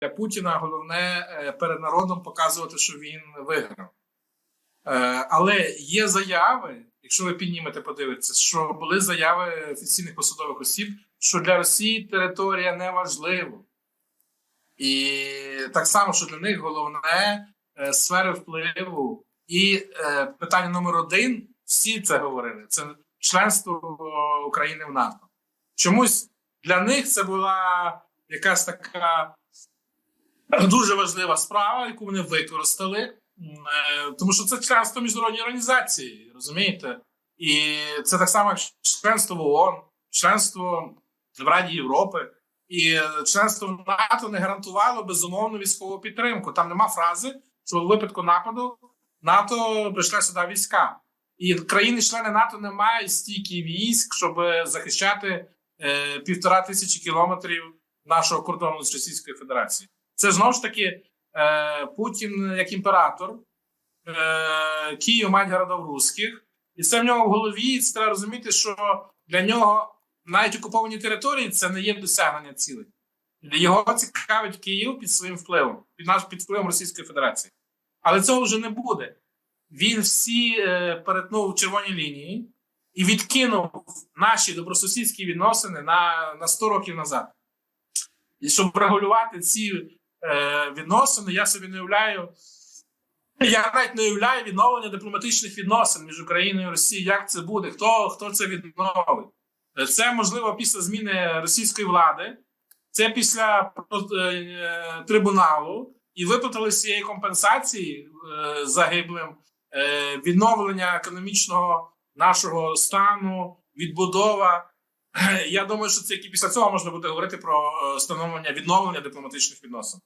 для Путіна головне е, перед народом показувати, що він виграв. Е, Але є заяви, якщо ви піднімете, подивитися, що були заяви офіційних посадових осіб, що для Росії територія не важлива. І так само, що для них головне е, сфери впливу. І питання номер один: всі це говорили: це членство України в НАТО. Чомусь для них це була якась така дуже важлива справа, яку вони використали, е, тому що це членство міжнародній організації, розумієте? І це так само, як членство в ООН, членство в Раді Європи. І членство в НАТО не гарантувало безумовну військову підтримку. Там нема фрази, що у випадку нападу НАТО прийшли сюди війська. І країни-члени НАТО не мають стільки військ, щоб захищати е, півтора тисячі кілометрів нашого кордону з Російською Федерацією. Це знову ж таки е, Путін як імператор, е, Київ мать городов русських, і це в нього в голові. І це треба розуміти, що для нього навіть окуповані території це не є досягнення цілей. Його цікавить Київ під своїм впливом, під наш під впливом Російської Федерації. Але цього вже не буде. Він всі е, перетнув червоні лінії і відкинув наші добросусідські відносини на, на 100 років назад. І щоб врегулювати ці е, відносини, я собі не уявляю. Я навіть не уявляю відновлення дипломатичних відносин між Україною і Росією. Як це буде? Хто, хто це відновить? Це можливо після зміни російської влади, це після е, трибуналу і виплатили цієї компенсації е, загиблим е, відновлення економічного нашого стану, відбудова. Я думаю, що це тільки після цього можна буде говорити про е, встановлення відновлення дипломатичних відносин.